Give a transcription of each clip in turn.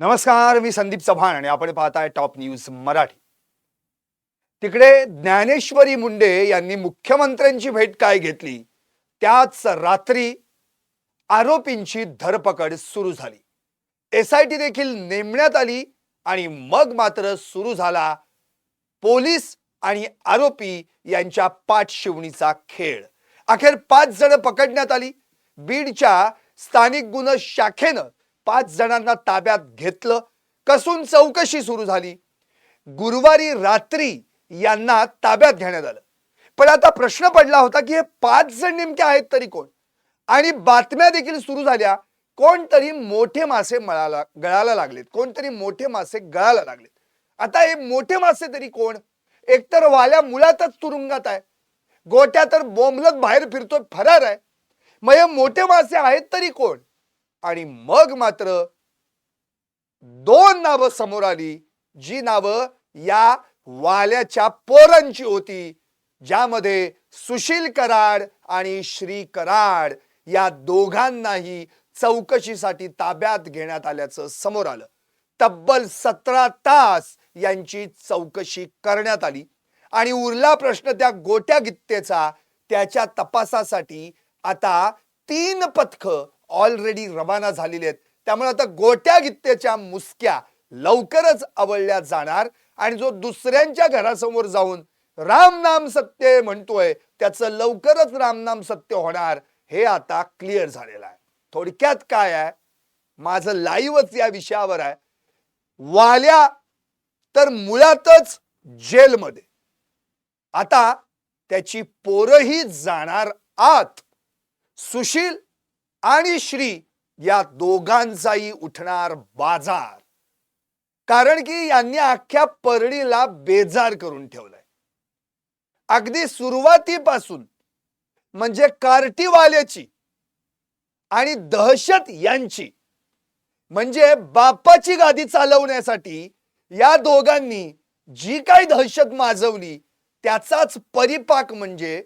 नमस्कार मी संदीप चव्हाण आणि आपण पाहताय टॉप न्यूज मराठी. तिकडे ज्ञानेश्वरी मुंडे यांनी मुख्यमंत्र्यांची भेट काय घेतली? त्याच रात्री आरोपींची धरपकड सुरू झाली. एस आय टी देखील नेमण्यात आली आणि मग मात्र सुरू झाला पोलीस आणि आरोपी यांच्या पाठशिवणीचा खेळ. अखेर पाच जण पकडण्यात आली. बीडच्या स्थानिक गुन्हे शाखेनं पाच जणांना ताब्यात घेतलं. कसून चौकशी सुरू झाली? गुरुवारी रात्री यांना ताब्यात घेण्यात आलं. पण आता प्रश्न पडला होता की हे पाच जण नेमके आहेत तरी कोण? आणि बातम्या देखील सुरू झाल्या. कोणतरी मोठे मासे मळाला गळाला लागलेत. कोणतरी मोठे मासे गळाला लागलेत. आता हे मोठे मासे तरी कोण? एकतर वाल्या मुलातच तुरुंगात आहे. गोट्या तर बोंबलत बाहेर फिरतोय फरार आहे. मग हे मोठे मासे आहेत तरी कोण? आणि मग मात्र दोन नावं समोर आली जी नावं या वाल्याच्या पोरांची होती ज्यामध्ये सुशील कराड आणि श्री कराड या दोघांनाही चौकशीसाठी ताब्यात घेण्यात आल्याचं समोर आलं. तब्बल सतरा तास यांची चौकशी करण्यात आली. आणि उरला प्रश्न त्या गोट्या गित्तेचा त्याच्या तपासासाठी आता तीन पथक ऑलरेडी रवाना झालेले आहेत. त्यामुळे आता गोट्या गित्तेच्या मुसक्या लवकरच आवळल्या जाणार आणि जो दुसऱ्यांच्या घरासमोर जाऊन रामनाम सत्य म्हणतोय त्याचं लवकरच रामनाम सत्य होणार हे आता क्लिअर झालेलं आहे. थोडक्यात काय आहे? माझं लाईव्हच या विषयावर आहे. वाल्या तर मुळातच जेलमध्ये. आता त्याची पोरही जाणार आत. सुशील आणि श्री या दोघांचाही उठणार बाजार. कारण की यांनी अख्ख्या परडीला बेजार करून ठेवलाय. अगदी सुरुवातीपासून म्हणजे कार्टीवाल्याची आणि दहशत यांची म्हणजे बापाची गादी चालवण्यासाठी या दोघांनी जी काही दहशत माजवली त्याचाच परिपाक म्हणजे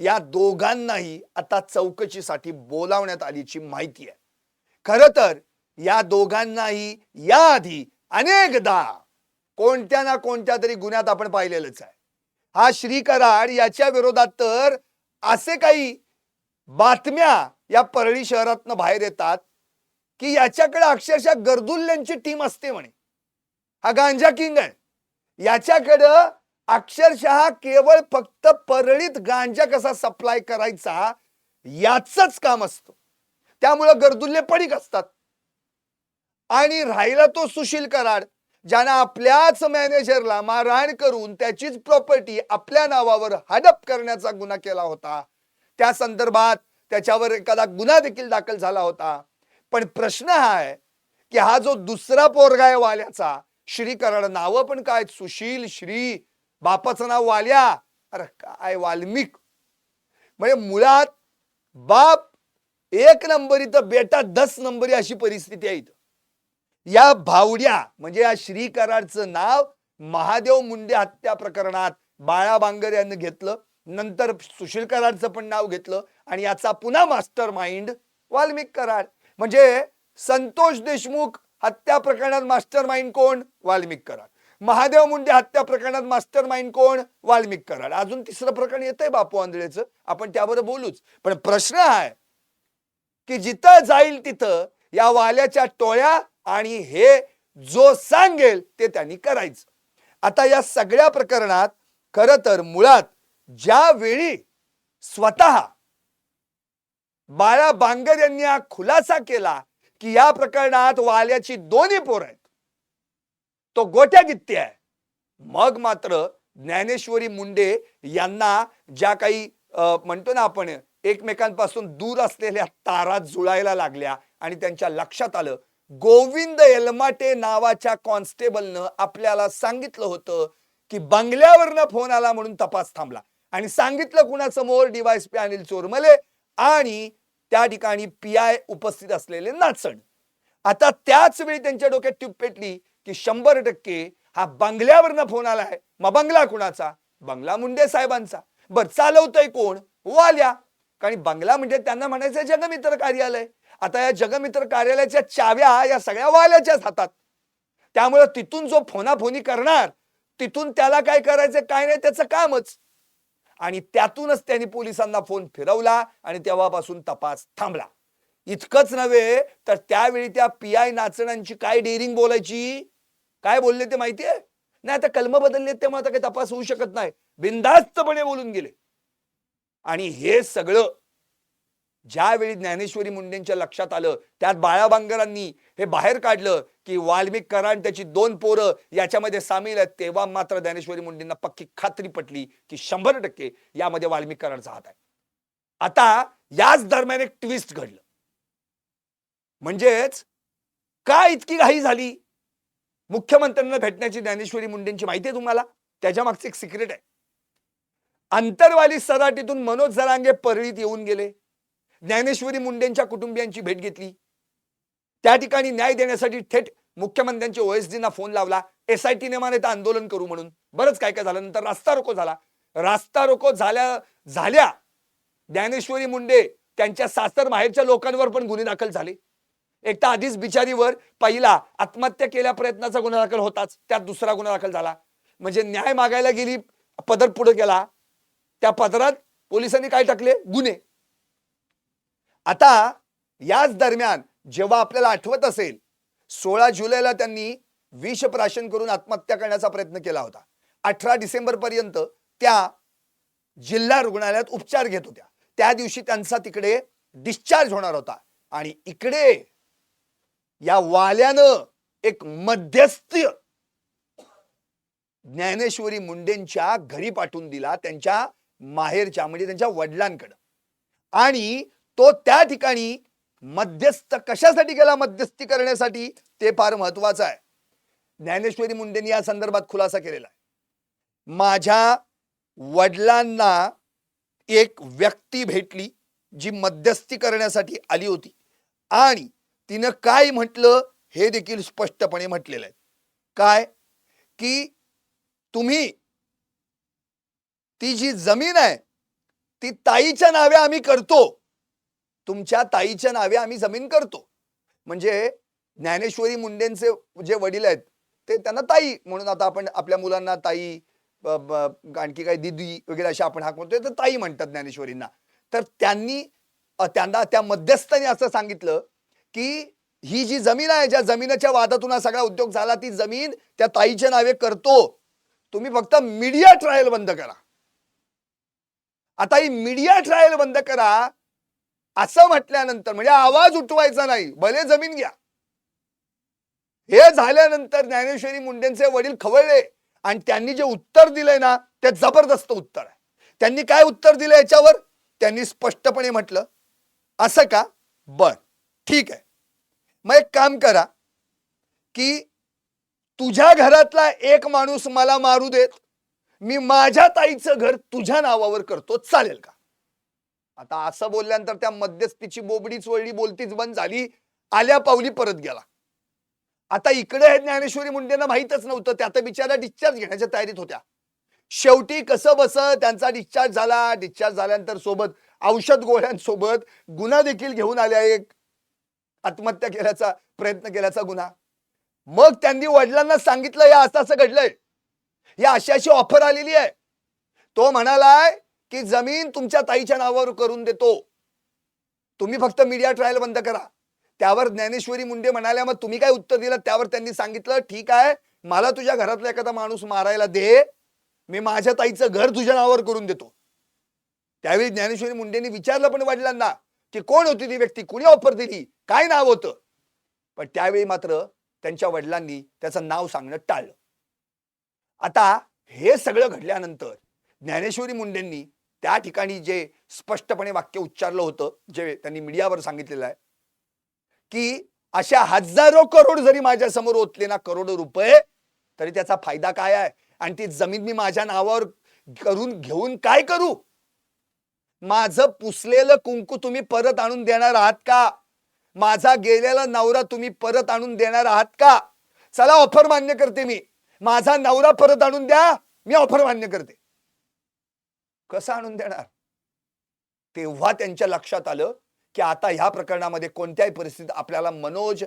या दोघांनाही आता चौकशीसाठी बोलावण्यात आलीची माहिती आहे. खर तर या दोघांनाही याआधी अनेकदा कोणत्या ना कोणत्या तरी गुन्ह्यात आपण पाहिलेलंच आहे. हा श्री कराड याच्या विरोधात तर असे काही बातम्या या परळी शहरातनं बाहेर येतात की याच्याकडे अक्षरशः गर्दुल्ल्यांची टीम असते म्हणे. हा गांजा किंग आहे. याच्याकडं अक्षरशः केवळ फक्त परळीत गांजा कसा सप्लाय करायचा याचच काम असतं. त्यामुळं गर्दुल्ले पडीक असतात. आणि राहिला तो सुशील कराड ज्यानं आपल्याच मॅनेजरला मारहाण करून त्याचीच प्रॉपर्टी आपल्या नावावर हडप करण्याचा गुन्हा केला होता. त्या संदर्भात त्याच्यावर एखादा गुन्हा देखील दाखल झाला होता. पण प्रश्न हा आहे की हा जो दुसरा पोरगा आहे वाल्याचा श्री कराड नावं पण काय सुशील श्री बापाचं नाव वाल्या. अरे काय वाल्मिक. म्हणजे मुळात बाप एक नंबरी तर बेटा दस नंबरी अशी परिस्थिती आहे इथं. या भावड्या म्हणजे या श्री कराडचं नाव महादेव मुंडे हत्या प्रकरणात बाळा बांगर यांनी घेतलं. नंतर सुशील कराडचं पण नाव घेतलं. आणि याचा पुन्हा मास्टर माइंड वाल्मिक कराड म्हणजे संतोष देशमुख हत्या प्रकरणात मास्टर माइंड कोण? वाल्मिक कराड महादेव मुंडे हत्या प्रकरणात मास्टर माइंड कोण? वाल्मिक कराड. अजून तिसरं प्रकरण येतंय बापू आंधळेचं. आपण त्यावर बोलूच. पण प्रश्न आहे की जिथं जाईल तिथं या वाल्याच्या टोळ्या आणि हे जो सांगेल ते त्यांनी करायचं. आता या सगळ्या प्रकरणात खर तर मुळात ज्या वेळी स्वतः बाळा बांगर यांनी हा खुलासा केला की या प्रकरणात वाल्याची दोन्ही पोर आहेत. तो गोट्या गित्ते आहे. मग मात्र ज्ञानेश्वरी मुंडे यांना ज्या काही म्हणतो ना आपण एकमेकांपासून दूर असलेल्या तारा जुळायला लागल्या आणि त्यांच्या लक्षात आलं गोविंद एलमाटे नावाच्या कॉन्स्टेबलनं आपल्याला सांगितलं होतं की बंगल्यावरनं फोन आला म्हणून तपास थांबला. आणि सांगितलं कुणासमोर? डिवायस पी अनिल चोरमले आणि त्या ठिकाणी पी आय उपस्थित असलेले नाचण. आता त्याच वेळी त्यांच्या डोक्यात ट्यूब पेटली. की शंभर टक्के हा बंगल्यावरनं फोन आलाय. मग बंगला कुणाचा? बंगला मुंडे साहेबांचा. बर चालवतोय कोण? वाल्या. कारण बंगला म्हणजे त्यांना म्हणायचं जगमित्र कार्यालय. आता या जगमित्र कार्यालयाच्या चाव्या या सगळ्या वाल्याच्याच हातात. त्यामुळे तिथून जो फोनाफोनी करणार तिथून त्याला काय करायचं काय नाही त्याचं कामच. आणि त्यातूनच त्यांनी पोलिसांना फोन फिरवला आणि तेव्हापासून तपास थांबला. इतकंच नव्हे तर त्यावेळी त्या पी आय नाचण्यांची काय डेअरिंग बोलायची? काय बोलले ते माहितीये नाही आता कलम बदलले तेव्हा आता काही तपास होऊ शकत नाही. बिंदास्तपणे बोलून गेले. आणि हे सगळं ज्यावेळी ज्ञानेश्वरी मुंडेंच्या लक्षात आलं त्यात बाळाबांगरांनी हे बाहेर काढलं की वाल्मिक त्याची दोन पोरं याच्यामध्ये सामील आहेत तेव्हा मात्र ज्ञानेश्वरी मुंडेंना पक्की खात्री पटली की शंभर टक्के यामध्ये वाल्मिक कराडचा हात आहे. आता याच दरम्यान एक ट्विस्ट घडलं. म्हणजेच का इतकी घाई झाली? मुख्यमंत्र्यांना भेटण्याची ज्ञानेश्वरी मुंडेंची माहिती आहे तुम्हाला? त्याच्या मागचं एक सिक्रेट आहे. अंतरवाली सराटीतून मनोज जरांगे परळीत येऊन गेले. ज्ञानेश्वरी मुंडेंच्या कुटुंबियांची भेट घेतली. त्या ठिकाणी न्याय देण्यासाठी थेट मुख्यमंत्र्यांच्या ओएसडीना फोन लावला. एस आय टी नेमाने तर आंदोलन करू म्हणून. बरंच काय काय झालं. नंतर रास्ता रोको झाला. रास्ता रोको झाल्या झाल्या ज्ञानेश्वरी मुंडे त्यांच्या सासर बाहेरच्या लोकांवर पण गुन्हे दाखल झाले. एक तर आधीच बिचारीवर पहिला आत्महत्या केल्या प्रयत्नाचा गुन्हा दाखल होताच त्यात दुसरा गुन्हा दाखल झाला. म्हणजे न्याय मागायला गेली पदर पुढे गेला त्या पदरात पोलिसांनी काय टाकले? गुन्हे. आता याच दरम्यान जेव्हा आपल्याला आठवत असेल सोळा जुलैला त्यांनी विष प्राशन करून आत्महत्या करण्याचा प्रयत्न केला होता. अठरा डिसेंबर पर्यंत त्या जिल्हा रुग्णालयात उपचार घेत होत्या. त्या दिवशी त्यांचा तिकडे डिस्चार्ज होणार होता. आणि इकडे या वाल्यानं एक मध्यस्थ ज्ञानेश्वरी मुंडेंच्या घरी पाठवून दिला त्यांच्या माहेरच्या म्हणजे त्यांच्या वडिलांकडं. आणि तो त्या ठिकाणी मध्यस्थ कशासाठी गेला मध्यस्थी करण्यासाठी? ते फार महत्वाचं आहे. ज्ञानेश्वरी मुंडेंनी या संदर्भात खुलासा केलेला आहे. माझ्या वडिलांना एक व्यक्ती भेटली जी मध्यस्थी करण्यासाठी आली होती. आणि तिनं काय म्हटलं हे देखील स्पष्टपणे म्हटलेलं आहे. काय? की तुम्ही ती जी जमीन आहे ती ताईच्या नावे आम्ही करतो. तुमच्या ताईच्या नावे आम्ही जमीन करतो. म्हणजे ज्ञानेश्वरी मुंडेंचे जे वडील आहेत ते त्यांना ताई म्हणून आता आपण आपल्या मुलांना ताई आणखी काही दिदी वगैरे अशा आपण हाक म्हणतोय तर ताई म्हणतात ज्ञानेश्वरींना. तर त्यांनी त्यांना त्या मध्यस्थांनी असं सांगितलं की ही जी जमीन आहे ज्या जमिनीच्या वादातून हा सगळा उद्योग झाला ती जमीन त्या ताईच्या नावे करतो. तुम्ही फक्त मीडिया ट्रायल बंद करा. आता ही मीडिया ट्रायल बंद करा असं म्हटल्यानंतर म्हणजे आवाज उठवायचा नाही भले जमीन घ्या. हे झाल्यानंतर ज्ञानेश्वरी मुंडेंचे वडील खवळले आणि त्यांनी जे उत्तर दिलंय ना ते जबरदस्त उत्तर आहे. त्यांनी काय उत्तर दिलं याच्यावर? त्यांनी स्पष्टपणे म्हटलं. असं का? बर. ठीक आहे. मग एक काम करा की तुझ्या घरातला एक माणूस मला मारू देत. मी माझ्या ताईचं घर तुझ्या नावावर करतो. चालेल का? आता असं बोलल्यानंतर त्या मध्यस्थीची बोबडीच वळली बोलतीच बंद झाली. आल्या पावली परत गेला. आता इकडे हे ज्ञानेश्वरी मुंडेंना माहीतच नव्हतं. त्या तर बिचारा डिस्चार्ज घेण्याच्या तयारीत होत्या. शेवटी कसं बस त्यांचा डिस्चार्ज झाला. डिस्चार्ज झाल्यानंतर सोबत औषध गोळ्यांसोबत गुन्हा देखील घेऊन आल्या एक. आत्महत्या केल्याचा प्रयत्न केल्याचा गुन्हा. मग त्यांनी वडिलांना सांगितलं या असं असं घडलंय. या अशी अशी ऑफर आलेली आहे. तो म्हणालाय की जमीन तुमच्या ताईच्या नावावर करून देतो. तुम्ही फक्त मीडिया ट्रायल बंद करा. त्यावर ज्ञानेश्वरी मुंडे म्हणाल्या मग तुम्ही काय उत्तर दिलं? त्यावर त्यांनी सांगितलं ठीक आहे मला तुझ्या घरातला एखादा माणूस मारायला दे. मी माझ्या ताईचं घर तुझ्या नावावर करून देतो. त्यावेळी ज्ञानेश्वरी मुंडेंनी विचारलं पण वडिलांना की कोण होती ती व्यक्ती? कुणी ऑफर दिली? काय नाव होतं? पण त्यावेळी मात्र त्यांच्या वडिलांनी त्याचं नाव सांगणं टाळलं. आता हे सगळं घडल्यानंतर ज्ञानेश्वरी मुंडेंनी त्या ठिकाणी जे स्पष्टपणे वाक्य उच्चारलं होतं जे त्यांनी मीडियावर सांगितलेलं आहे की अशा हजारो करोड जरी माझ्यासमोर ओतले ना करोडो रुपये तरी त्याचा फायदा काय आहे? आणि ती जमीन मी माझ्या नावावर करून घेऊन काय करू? माझं पुसलेलं कुंकू तुम्ही परत आणून देणार आहात का? माझा गेलेला नवरा तुम्ही परत आणून देणार आहात का? चला ऑफर मान्य करते मी. माझा नवरा परत आणून द्या मी ऑफर मान्य करते. कसं आणून देणार? तेव्हा त्यांच्या लक्षात आलं की आता ह्या प्रकरणामध्ये कोणत्याही परिस्थितीत आपल्याला मनोज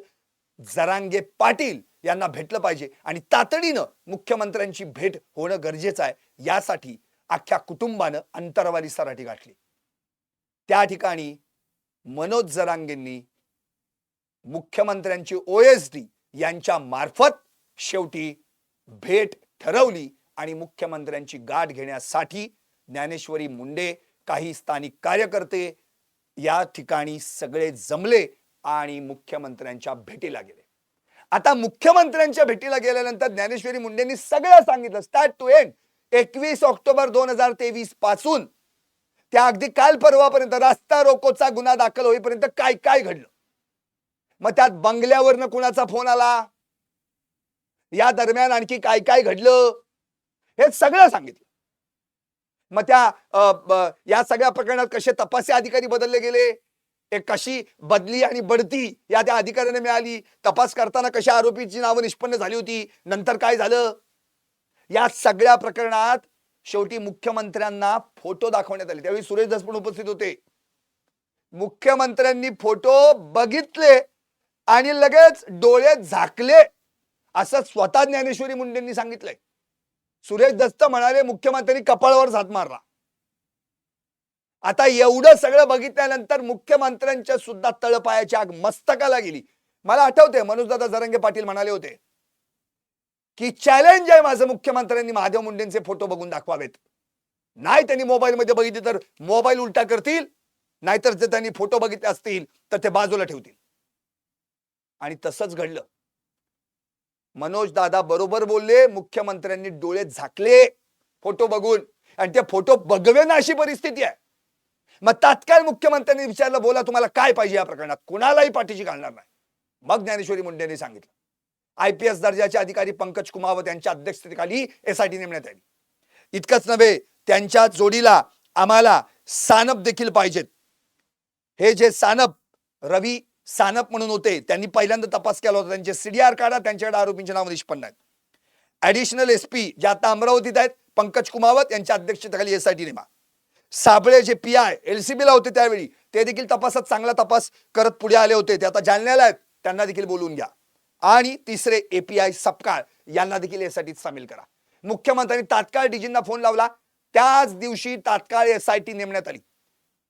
जरांगे पाटील यांना भेटलं पाहिजे आणि तातडीनं मुख्यमंत्र्यांची भेट होणं गरजेचं आहे. यासाठी अख्ख्या कुटुंबानं अंतरवाली सराठी गाठली. त्या ठिकाणी मनोज जरांगेंनी मुख्यमंत्र्यांची ओएसडी यांच्या मार्फत शेवटी भेट ठरवली आणि मुख्यमंत्र्यांची गाठ घेण्यासाठी ज्ञानेश्वरी मुंडे काही स्थानिक कार्यकर्ते या ठिकाणी सगळे जमले आणि मुख्यमंत्र्यांच्या भेटीला गेले. आता मुख्यमंत्र्यांच्या भेटीला गेल्यानंतर ज्ञानेश्वरी मुंडेंनी सगळं सांगितलं. स्टार्ट टू एंड एकवीस ऑक्टोबर दोन हजार तेवीसपासून त्या अगदी काल परवापर्यंत रस्ता रोकोचा गुन्हा दाखल होईपर्यंत काय काय घडलं? मग त्यात बंगल्यावरनं कुणाचा फोन आला? या दरम्यान आणखी काय काय घडलं? हे सगळं सांगितलं. मग त्या या सगळ्या प्रकरणात कसे तपासी अधिकारी बदलले गेले? एक कशी बदली आणि बढती या त्या अधिकाऱ्याने मिळाली? तपास करताना कशा आरोपीची नावं निष्पन्न झाली होती? नंतर काय झालं? या सगळ्या प्रकरणात शेवटी मुख्यमंत्र्यांना फोटो दाखवण्यात आले. त्यावेळी सुरेश धस उपस्थित होते. मुख्यमंत्र्यांनी फोटो बघितले आणि लगेच डोळे झाकले असं स्वतः ज्ञानेश्वरी मुंडेंनी सांगितलंय. सुरेश दत्त म्हणाले मुख्यमंत्र्यांनी कपाळावर झात मारला. आता एवढं सगळं बघितल्यानंतर मुख्यमंत्र्यांच्या सुद्धा तळपायाची आग मस्तकाला गेली. मला आठवते मनोजदादा जरंगे पाटील म्हणाले होते की चॅलेंज आहे माझं मुख्यमंत्र्यांनी महादेव मुंडेंचे फोटो बघून दाखवावेत. नाही त्यांनी मोबाईल मध्ये बघितले तर मोबाईल उलटा करतील नाहीतर जर त्यांनी फोटो बघितले असतील तर ते बाजूला ठेवतील. आणि तसंच घडलं. मनोज दादा बरोबर बोलले मुख्यमंत्र्यांनी डोळे झाकले फोटो बघून. आणि ते फोटो बघवेना अशी परिस्थिती आहे. मग तात्काळ मुख्यमंत्र्यांनी विचारलं बोला तुम्हाला काय पाहिजे या प्रकरणात? कुणालाही पाठीशी घालणार नाही. मग ज्ञानेश्वरी मुंडेंनी सांगितलं. आय पी एस दर्जाचे अधिकारी पंकज कुमावत यांच्या अध्यक्षतेखाली एसआयटी नेमण्यात आली. इतकंच नव्हे त्यांच्या जोडीला आम्हाला सानप देखील पाहिजेत. हे जे सानप रवी सानप म्हणून होते त्यांनी पहिल्यांदा तपास केला होता. त्यांचे सीडीआर काढा त्यांच्याकडे आरोपींचे नाव निष्पन्न आहेत. ऍडिशनल एस पी जे आता अमरावतीत आहेत पंकज कुमावत यांच्या अध्यक्षतेखाली एसआयटी नेमा. साबळे जे पी आय एलसीबीला होते त्यावेळी ते देखील तपासात चांगला तपास करत पुढे आले होते. ते आता जालन्याला आहेत त्यांना देखील बोलवून घ्या. आणि तिसरे एपीआय सपकाळ यांना देखील यासाठी सामील करा. मुख्यमंत्र्यांनी तात्काळ डीजींना फोन लावला. त्याच दिवशी तात्काळ टी नेमण्यात आली.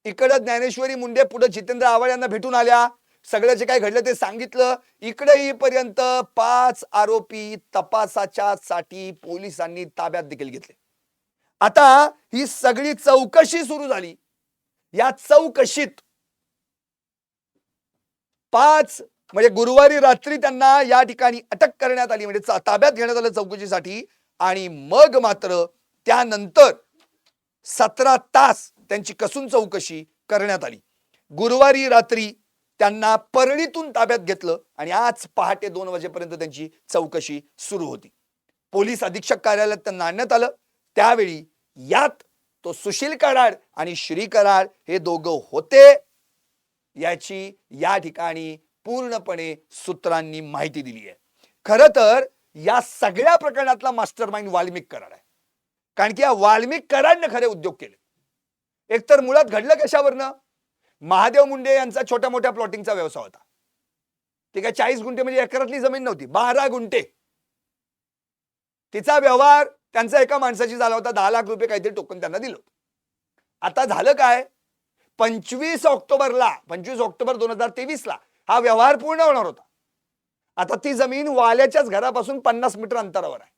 इकडं ज्ञानेश्वरी मुंडे पुढे जितेंद्र आव्हाड यांना भेटून आल्या. सगळं जे काय घडलं ते सांगितलं. इकडे येईपर्यंत पाच आरोपी तपासाच्या साठी पोलिसांनी ताब्यात देखील घेतले. आता ही सगळी चौकशी सुरू झाली. या चौकशीत पाच म्हणजे गुरुवारी रात्री त्यांना या ठिकाणी अटक करण्यात आली म्हणजे ताब्यात घेण्यात आलं चौकशीसाठी. आणि मग मात्र त्यानंतर सतरा तास त्यांची कसून चौकशी करण्यात आली. गुरुवारी रात्री त्यांना परळीतून ताब्यात घेतलं आणि आज पहाटे दोन वाजेपर्यंत त्यांची चौकशी सुरू होती. पोलीस अधीक्षक कार्यालयात त्यांना आणण्यात आलं. त्यावेळी यात तो सुशील कराड आणि श्री कराड हे दोघं होते. याची या ठिकाणी पूर्णपणे सूत्रांनी माहिती दिली आहे. खरं तर या सगळ्या प्रकरणातला मास्टर माइंड वाल्मिक करार आहे. कारण की या वाल्मिक कराडने खरे उद्योग केले. एकतर मुळात घडलं कशावरनं? महादेव मुंडे यांचा छोट्या मोठ्या प्लॉटिंगचा व्यवसाय होता. ते काय चाळीस गुंठे म्हणजे एकरातली जमीन नव्हती बारा गुंठे. तिचा व्यवहार त्यांचा एका माणसाची झाला होता दहा लाख रुपये काहीतरी टोकन त्यांना दिलं आता झालं काय? पंचवीस ऑक्टोबरला पंचवीस ऑक्टोबर दोन हजार तेवीस ला हा व्यवहार पूर्ण होणार होता. आता ती जमीन वाल्याच्याच घरापासून पन्नास मीटर अंतरावर आहे.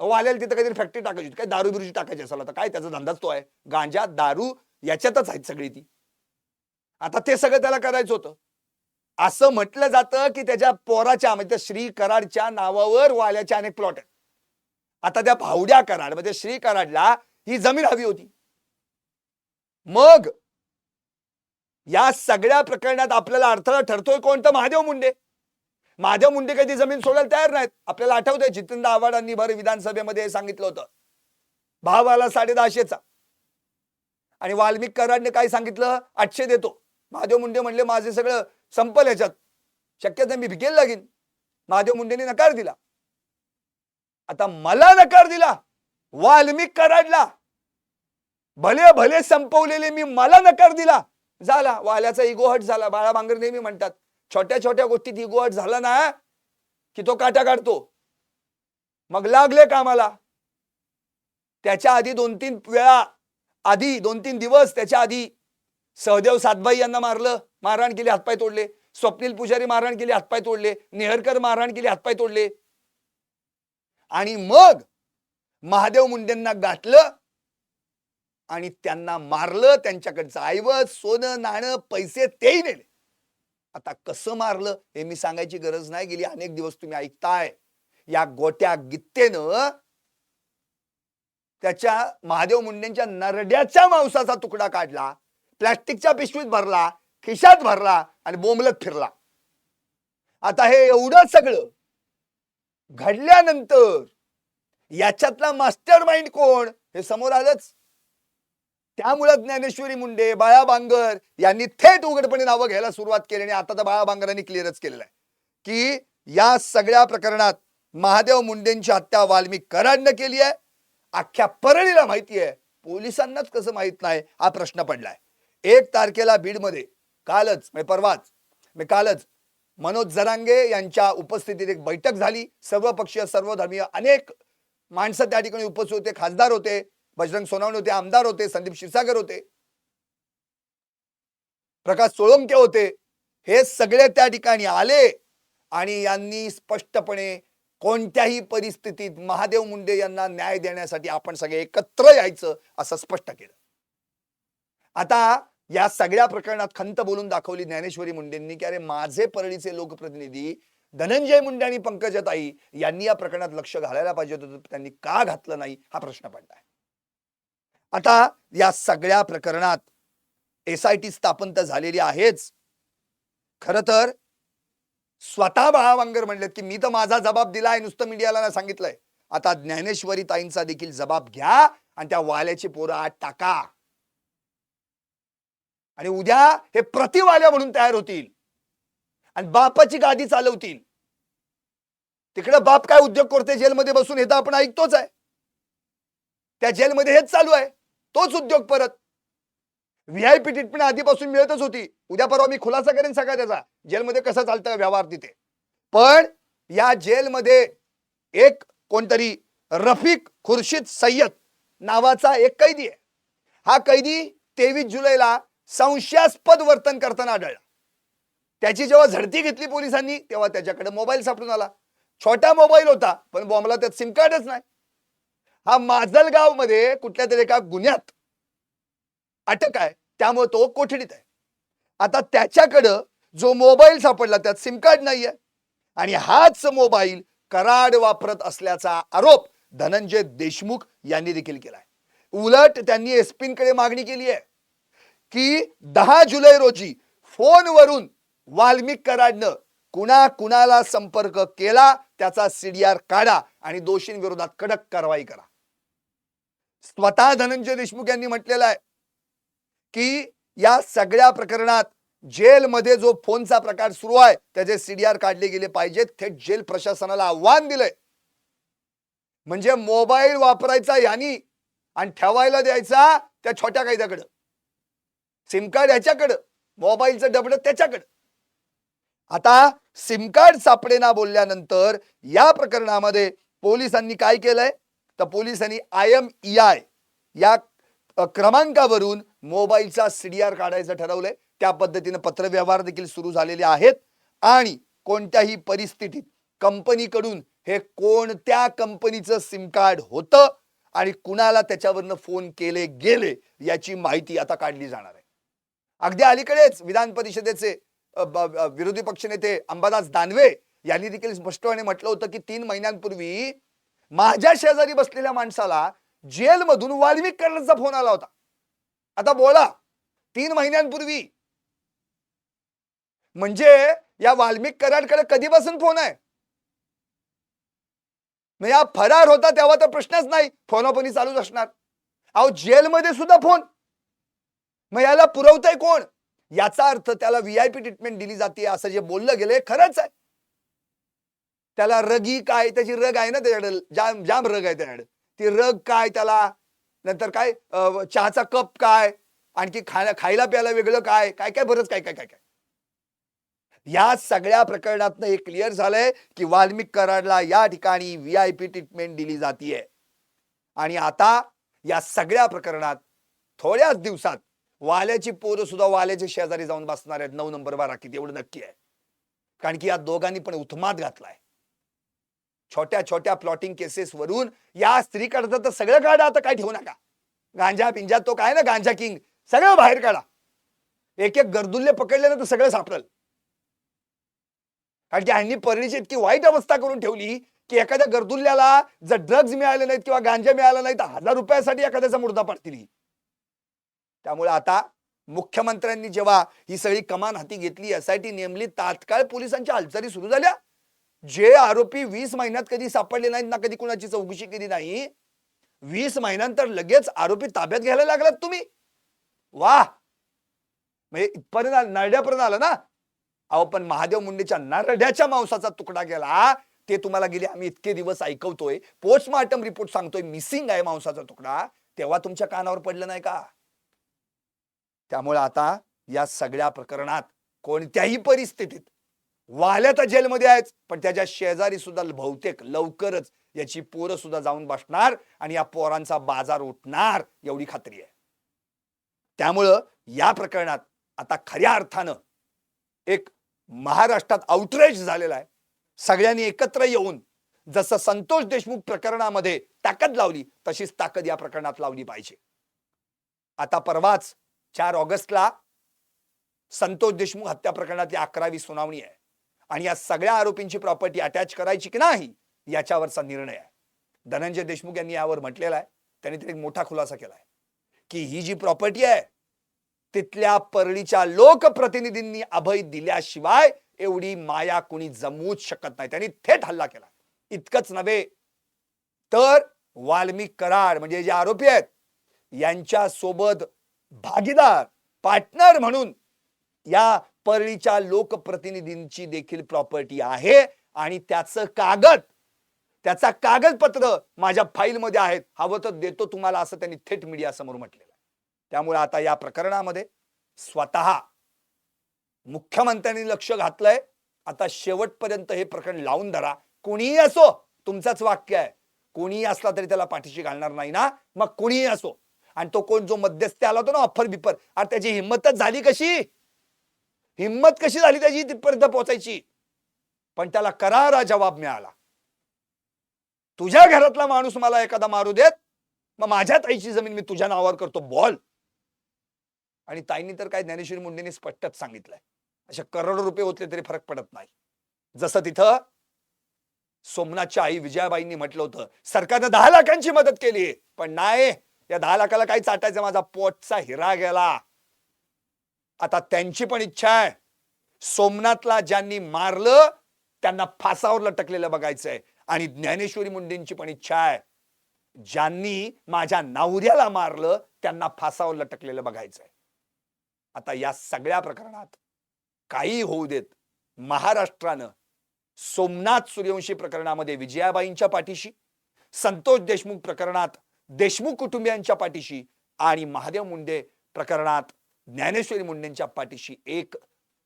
वाल्याला तिथं काहीतरी फॅक्टरी टाकायची होती काय दारू बिरूची टाकायची असेल आता काय त्याचा धंदाच तो आहे. गांजा दारू याच्यातच आहेत सगळी ती. आता ते सगळं त्याला करायचं होतं. असं म्हटलं जातं की त्याच्या पोराच्या म्हणजे श्री कराडच्या नावावर वाल्याचे अनेक प्लॉट आहेत. आता त्या भावड्या कराड म्हणजे श्री कराडला ही जमीन हवी होती. मग या सगळ्या प्रकरणात आपल्याला अडथळा ठरतोय कोणतं? महादेव मुंडे. महादेव मुंडे कधी जमीन सोडायला तयार नाहीत. आपल्याला आठवतंय जितेंद्र आव्हाडांनी भर विधानसभेमध्ये हे सांगितलं होतं. भाव आला साडे दहाशेचा आणि वाल्मिक कराडने काय सांगितलं? आठशे देतो. महादेव मुंडे म्हणले माझे सगळं संपल याच्यात. शक्यता मी भिकेल लागेन. महादेव मुंडेने नकार दिला. आता मला नकार दिला. वाल्मिक कराडला. भले भले संपवलेले मी मला नकार दिला. झाला वाल्याचा इगोहट झाला. बाळा बांगर नेहमी म्हणतात छोट्या छोट्या गोष्टीत इगोहट झाला ना की तो काटा काढतो. मग लागले कामाला. त्याच्या आधी दोन तीन वेळा आधी दोन तीन दिवस त्याच्या आधी सहदेव सातबाई यांना मारलं मारहाण केली हातपाय तोडले. स्वप्नील पुजारी मारहाण केली हातपाय तोडले. नेहरकर मारहाण केली हातपाय तोडले. आणि मग महादेव मुंडेंना गाठलं आणि त्यांना मारलं त्यांच्याकडचं ऐवज सोनं नाणं पैसे तेही नेले. आता कसं मारलं हे मी सांगायची गरज नाही गेली अनेक दिवस तुम्ही ऐकताय. या गोट्या गित्तेनं त्याच्या महादेव मुंडेंच्या नरड्याच्या मांसाचा तुकडा काढला प्लॅस्टिकच्या पिशवीत भरला खिशात भरला आणि बोंबलत फिरला. आता हे एवढं सगळं घडल्यानंतर याच्यातला मास्टर माइंड कोण? हे समोर आलंच. त्यामुळं ज्ञानेश्वरी मुंडे बाळा बांगर यांनी थेट उघडपणे नावं घ्यायला सुरुवात केली आणि आता तर बाळा बांगरांनी क्लिअरच केलेलं आहे. की या सगळ्या प्रकरणात महादेव मुंडेंची हत्या वाल्मिक कराडनं केली आहे. अख्ख्या परळीला माहिती आहे. पोलिसांनाच कसं माहीत नाही हा प्रश्न पडलाय. एक तारखेला बीडमध्ये कालच म्हणजे परवाच म्हणजे कालच मनोज जरांगे यांच्या उपस्थितीत एक बैठक झाली. सर्व पक्षीय अनेक माणसं त्या ठिकाणी उपस्थित होते खासदार होते. बजरंग सोनावणे होते आमदार होते संदीप क्षीरसागर होते. प्रकाश सोळंके होते. हे सगळे त्या ठिकाणी आले आणि यांनी स्पष्टपणे कोणत्याही परिस्थितीत महादेव मुंडे यांना न्याय देण्यासाठी आपण सगळे एकत्र यायचं असं स्पष्ट केलं. आता या सगळ्या प्रकरणात खंत बोलून दाखवली ज्ञानेश्वरी मुंडेंनी की अरे माझे परळीचे लोकप्रतिनिधी धनंजय मुंडे आणि पंकजाताई यांनी या प्रकरणात लक्ष घालायला पाहिजे होतं त्यांनी का घातलं नाही हा प्रश्न पडलाय आता या सगळ्या प्रकरणात एस आय टी स्थापन तर झालेली आहेच. खर तर स्वतः बाळावांगर म्हणलेत की मी तर माझा जबाब दिलाय नुसतं मीडियाला ना सांगितलंय. आता ज्ञानेश्वरी ताईंचा देखील जबाब घ्या आणि त्या वाल्याची पोरं आत टाका. आणि उद्या हे प्रतिवाल्या म्हणून तयार होतील. आणि बापाची गादी चालवतील. तिकडे बाप काय उद्योग करते जेलमध्ये बसून हे तर आपण ऐकतोच आहे. त्या जेलमध्ये हेच चालू आहे. तोच उद्योग परत. व्हीआयपी ट्रीटमेंट आधीपासून मिळतच होती. उद्या परवा मी खुलासा करेन सगळा त्याचा. जेलमध्ये कसा चालतं व्यवहार तिथे. पण या जेलमध्ये एक कोणतरी रफिक खुर्शीद सय्यद नावाचा एक कैदी आहे. हा कैदी तेवीस जुलैला संशयास्पद वर्तन करताना आढळला. त्याची जेव्हा झडती घेतली पोलिसांनी तेव्हा त्याच्याकडे मोबाईल सापडून आला. छोटा मोबाईल होता पण बॉम्बला त्यात सिम कार्डच नाही. हा माजलगावमध्ये कुठल्या तरी एका गुन्ह्यात अटक आहे. त्यामुळे तो कोठडीत आहे. आता त्याच्याकडं जो मोबाईल सापडला त्यात सिम कार्ड नाहीये. आणि हाच मोबाईल कराड वापरत असल्याचा आरोप धनंजय देशमुख यांनी देखील केलाय. उलट त्यांनी एसपींकडे मागणी केली आहे की दहा जुलै रोजी फोनवरून वाल्मिक कराडनं कुणा कुणाला संपर्क केला त्याचा सीडीआर काढा आणि दोषींविरोधात कडक कारवाई करा. स्वतः धनंजय देशमुख यांनी म्हटलेलं आहे की या सगळ्या प्रकरणात जेलमध्ये जो फोनचा प्रकार सुरू आहे त्याचे सीडीआर काढले गेले पाहिजेत. थेट जेल प्रशासनाला आव्हान दिलंय. म्हणजे मोबाईल वापरायचा यांनी आणि ठेवायला द्यायचा त्या छोट्या कायद्याकडं. SIM card ह्याच्याकडं. मोबाईलचं डबड त्याच्याकडं. आता सिम कार्ड सापडेना बोलल्यानंतर या प्रकरणामध्ये पोलिसांनी काय केलंय? तर पोलिसांनी आय एम ई आय या क्रमांकावरून मोबाईलचा सीडीआर काढायचं ठरवलंय. त्या पद्धतीनं पत्रव्यवहार देखील सुरू झालेले आहेत. आणि कोणत्याही परिस्थितीत कंपनीकडून हे कोणत्या कंपनीचं सिम कार्ड होतं आणि कुणाला त्याच्यावरनं फोन केले गेले याची माहिती आता काढली जाणार आहे. अगदी अलीकडेच विधान परिषदेचे विरोधी पक्षनेते अंबादास दानवे यांनी देखील स्पष्टपणे म्हटलं होतं की तीन महिन्यांपूर्वी माझ्या शेजारी बसलेल्या माणसाला जेलमधून वाल्मिक करण्याचा फोन आला होता. आता बोला तीन महिन्यांपूर्वी. म्हणजे या वाल्मिक कराडकडे कधीपासून फोन आहे? म्हणजे मग या फरार होता तेव्हा तर प्रश्नच नाही फोनाफोनी चालूच असणार. अहो जेलमध्ये सुद्धा फोन. मग याला पुरवतंय कोण? याचा अर्थ त्याला व्हीआयपी ट्रीटमेंट दिली जाते असं जे बोललं गेलंय खरंच आहे. त्याला रगी काय त्याची रग आहे ना त्याच्याकडे जाम जाम रग आहे त्याच्याकडे. ती रग काय त्याला? नंतर काय चहाचा कप काय? आणखी खायला खायला प्यायला वेगळं काय? काय काय बरंच काय काय काय काय? या सगळ्या प्रकरणातनं हे क्लिअर झालंय की वाल्मिक कराडला या ठिकाणी व्ही आय पी ट्रीटमेंट दिली जातीये. आणि आता या सगळ्या प्रकरणात थोड्याच दिवसात वाल्याची पोरं सुद्धा वाल्याच्या शेजारी जाऊन बसणार आहेत. नऊ नंबर बारा किती एवढं नक्की आहे. कारण की या दोघांनी पण उथमात घातलाय. छोट्या छोट्या प्लॉटिंग केसेस वरून या स्त्रीकडचं तर सगळं काढा आता काय ठेवू नका. गांजा पिंजा तो काय ना गांजा किंग. सगळं बाहेर काढा. एक एक गर्दुल्ले पकडले ना तर सगळं सापडल. कारण की ह्यांनी परळीची इतकी वाईट अवस्था करून ठेवली की एखाद्या गर्दुल्ल्याला जर ड्रग्ज मिळाले नाहीत किंवा गांजा मिळाला नाही तर हजार रुपयासाठी एखाद्याचा मुर्दा पाडतील त्यामुळे आता मुख्यमंत्र्यांनी जेव्हा ही सगळी कमान हाती घेतली एसआयटी नेमली तात्काळ पोलिसांच्या हालचाली सुरू झाल्या. जे आरोपी वीस महिन्यात कधी सापडले नाहीत ना कधी कुणाची चौकशी केली नाही वीस महिन्यानंतर लगेच आरोपी ताब्यात घ्यायला लागलात तुम्ही. वा म्हणजे इथपर्यंत नरड्यापर्यंत आलं ना? अहो पण महादेव मुंडेच्या नरड्याच्या मांसाचा तुकडा गेला ते तुम्हाला गेले आम्ही इतके दिवस ऐकवतोय. पोस्टमार्टम रिपोर्ट सांगतोय मिसिंग आहे मांसाचा तुकडा. तेव्हा तुमच्या कानावर पडलं नाही का? त्यामुळे आता या सगळ्या प्रकरणात कोणत्याही परिस्थितीत वाल्या तर जेलमध्ये आहेत पण त्याच्या शेजारी सुद्धा बहुतेक लवकरच याची पोरं सुद्धा जाऊन बसणार आणि या पोरांचा बाजार उठणार एवढी खात्री आहे. त्यामुळं या प्रकरणात आता खऱ्या अर्थानं एक महाराष्ट्रात आउटरेज झालेला आहे. सगळ्यांनी एकत्र येऊन जसं संतोष देशमुख प्रकरणामध्ये ताकद लावली तशीच ताकद या प्रकरणात लावली पाहिजे. आता परवाच चार ऑगस्टला संतोष देशमुख हत्या प्रकरणातली अकरावी सुनावणी आहे. आणि या सगळ्या आरोपींची प्रॉपर्टी अटॅच करायची की नाही याच्यावरचा निर्णय आहे. धनंजय देशमुख यांनी यावर म्हटलेला आहे. त्यांनी तरी एक मोठा खुलासा केलाय की ही जी प्रॉपर्टी आहे तिथल्या परळीच्या लोकप्रतिनिधींनी अभय दिल्याशिवाय एवढी माया कुणी जमवूच शकत नाही. त्यांनी थेट हल्ला केला. इतकंच नव्हे तर वाल्मिक कराड म्हणजे जे आरोपी आहेत यांच्या सोबत भागीदार पार्टनर म्हणून या परळीच्या लोकप्रतिनिधींची देखील प्रॉपर्टी आहे आणि त्याचं कागद त्याचा कागदपत्र माझ्या फाईलमध्ये आहेत. हवं तर देतो तुम्हाला असं त्यांनी थेट मीडिया समोर म्हटलेलं आहे. त्यामुळे आता या प्रकरणामध्ये स्वतः मुख्यमंत्र्यांनी लक्ष घातलंय. आता शेवटपर्यंत हे प्रकरण लावून धरा. कोणीही असो तुमचाच वाक्य आहे. कोणीही असला तरी त्याला पाठीशी घालणार नाही ना? मग कोणीही असो. आणि तो कोण जो मध्यस्थी आला होता ना ऑफर बिफर अरे त्याची हिंमतच झाली कशी? हिंमत कशी झाली त्याची? तिथपर्यंत पोहोचायची. पण त्याला करारा जवाब मिळाला. तुझ्या घरातला माणूस मला एखादा मारू देत? मग माझ्या ताईची जमीन मी तुझ्या नावावर करतो. बॉल. आणि ताईंनी तर काय ज्ञानेश्वरी मुंडेंनी स्पष्टच सांगितलंय. अशा करोडो रुपये होतले तरी फरक पडत नाही. जसं तिथं सोमनाथच्या आई विजयाबाईंनी म्हटलं होतं सरकारनं दहा लाखांची मदत केली पण नाही या दहा लाखाला काही चाटायचं. माझा पोटचा हिरा गेला. आता त्यांची पण इच्छा आहे. सोमनाथला ज्यांनी मारलं त्यांना फासावर लटकलेलं बघायचंय. आणि ज्ञानेश्वरी मुंडेंची पण इच्छा आहे. ज्यांनी माझ्या नवऱ्याला मारलं त्यांना फासावर लटकलेलं बघायचंय. आता या सगळ्या प्रकरणात काही होऊ देत. महाराष्ट्रानं सोमनाथ सूर्यवंशी प्रकरणामध्ये विजयाबाईंच्या पाठीशी संतोष देशमुख प्रकरणात देशमुख कुटुंबियांच्या पाठीशी आणि महादेव मुंडे प्रकरणात ज्ञानेश्वरी मुंडेंच्या पाठीशी एक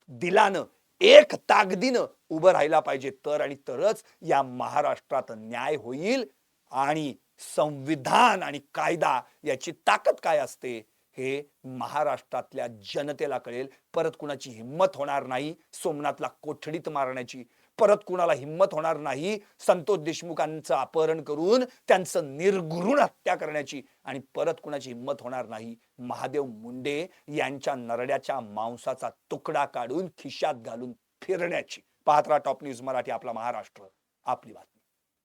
दिलानं एक ताकदीनं उभं राहायला पाहिजे तर आणि तरच या महाराष्ट्रात न्याय होईल आणि संविधान आणि कायदा याची ताकद काय असते हे महाराष्ट्रातल्या जनतेला कळेल. परत कुणाची हिंमत होणार नाही सोमनाथला कोठडीत मारण्याची. परत कुणाला हिंमत होणार नाही. संतोष देशमुखांचं अपहरण करून त्यांचं निर्घृण हत्या करण्याची आणि परत कुणाची हिंमत होणार नाही. महादेव मुंडे यांच्या नरड्याच्या मांसाचा तुकडा काढून खिशात घालून फिरण्याची. पाहत्रा टॉप न्यूज मराठी आपला महाराष्ट्र. आपली बात